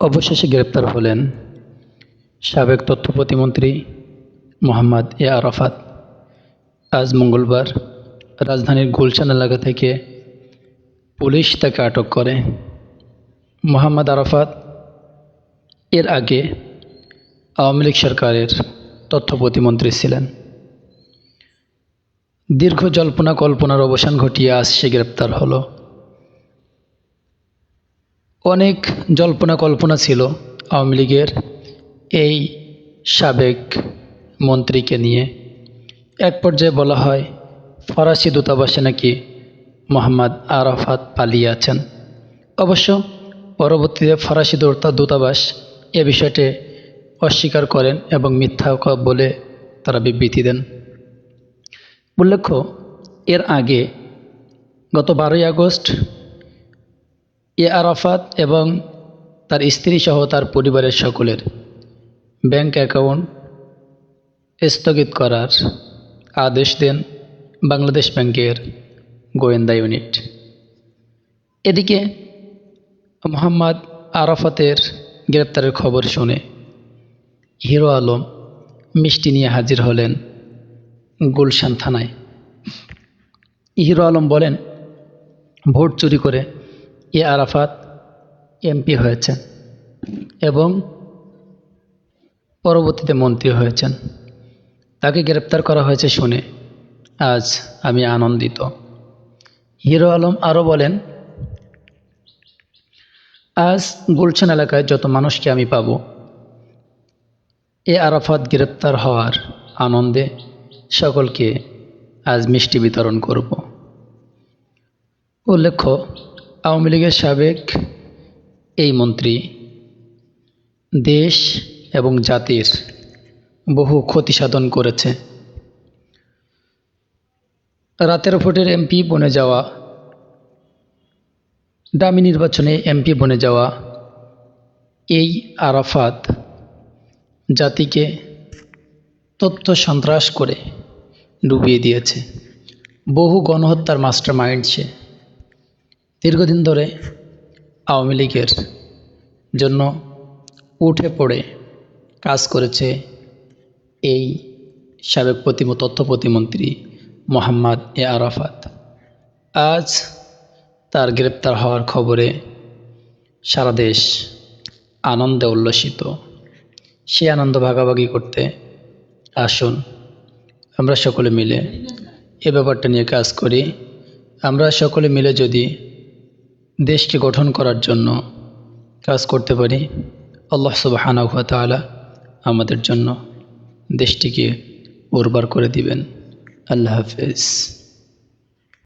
অবশেষে গ্রেপ্তার হলেন সাবেক তথ্য প্রতিমন্ত্রী মোহাম্মদ এ আরাফাত। আজ মঙ্গলবার রাজধানীর গুলশান এলাকা থেকে পুলিশ তাকে আটক করে। মোহাম্মদ আরাফাত এর আগে আওয়ামী লীগ সরকারের তথ্য প্রতিমন্ত্রী ছিলেন। দীর্ঘ জল্পনা কল্পনার অবসান ঘটিয়ে আজ সে গ্রেপ্তার হলো। অনেক জল্পনা কল্পনা ছিল আওয়ামী লীগের এই সাবেক মন্ত্রীকে নিয়ে। এক পর্যায়ে বলা হয়, ফরাসি দূতাবাসে নাকি মোহাম্মদ আরাফাত পালিয়ে আছেন। অবশ্য পরবর্তীতে ফরাসি দূতা- দূতাবাস এ বিষয়টি অস্বীকার করেন এবং মিথ্যা বলে তারা বিবৃতি দেন। উল্লেখ্য, এর আগে গত বারোই আগস্ট এ আরাফাত এবং তার স্ত্রী সহ তার পরিবারের সকলের ব্যাংক অ্যাকাউন্ট স্থগিত করার আদেশ দেন বাংলাদেশ ব্যাংকের গোয়েন্দা ইউনিট। এদিকে মোহাম্মদ আরাফাতের গ্রেপ্তারের খবর শুনে হিরো আলম মিষ্টি নিয়ে হাজির হলেন গুলশান থানায়। হিরো আলম বলেন, ভোট চুরি করে এ আরাফাত এমপি হয়েছেন এবং পরবর্তীতে মন্ত্রী হয়েছেন। তাকে গ্রেপ্তার করা হয়েছে শুনে আজ আমি আনন্দিত। হিরো আলম আরও বলেন, আজ গুলশান এলাকায় যত মানুষকে আমি পাব, এ আরাফাত গ্রেপ্তার হওয়ার আনন্দে সকলকে আজ মিষ্টি বিতরণ করব। উল্লেখ্য আওয়ামী লীগের সাবেক এই মন্ত্রী, দেশ এবং জাতির বহু ক্ষতি সাধন করেছে। রাতের ভোটের এমপি বনে যাওয়া ডামি নির্বাচনে এমপি বনে যাওয়া এই আরাফাত জাতিকে তথ্য সন্ত্রাস করে ডুবিয়ে দিয়েছে। বহু গণহত্যার মাস্টার মাইন্ড সে। দীর্ঘদিন ধরে আওয়ামী লীগের জন্য উঠে পড়ে কাজ করেছে এই সাবেক প্রতিম, তথ্য প্রতিমন্ত্রী মোহাম্মদ এ আরাফাত। আজ তার গ্রেপ্তার হওয়ার খবরে সারা দেশ আনন্দে উল্লসিত। সে আনন্দ ভাগাভাগি করতে আসুন, আমরা সকলে মিলে এ ব্যাপারটা নিয়ে কাজ করি। আমরা সকলে মিলে যদি দেশকে গঠন করার জন্য কাজ করতে পারি। আল্লাহ সুবাহানা তাআলা আমাদের জন্য দেশটিকে উর্বর করে দিবেন। আল্লাহ হাফেজ।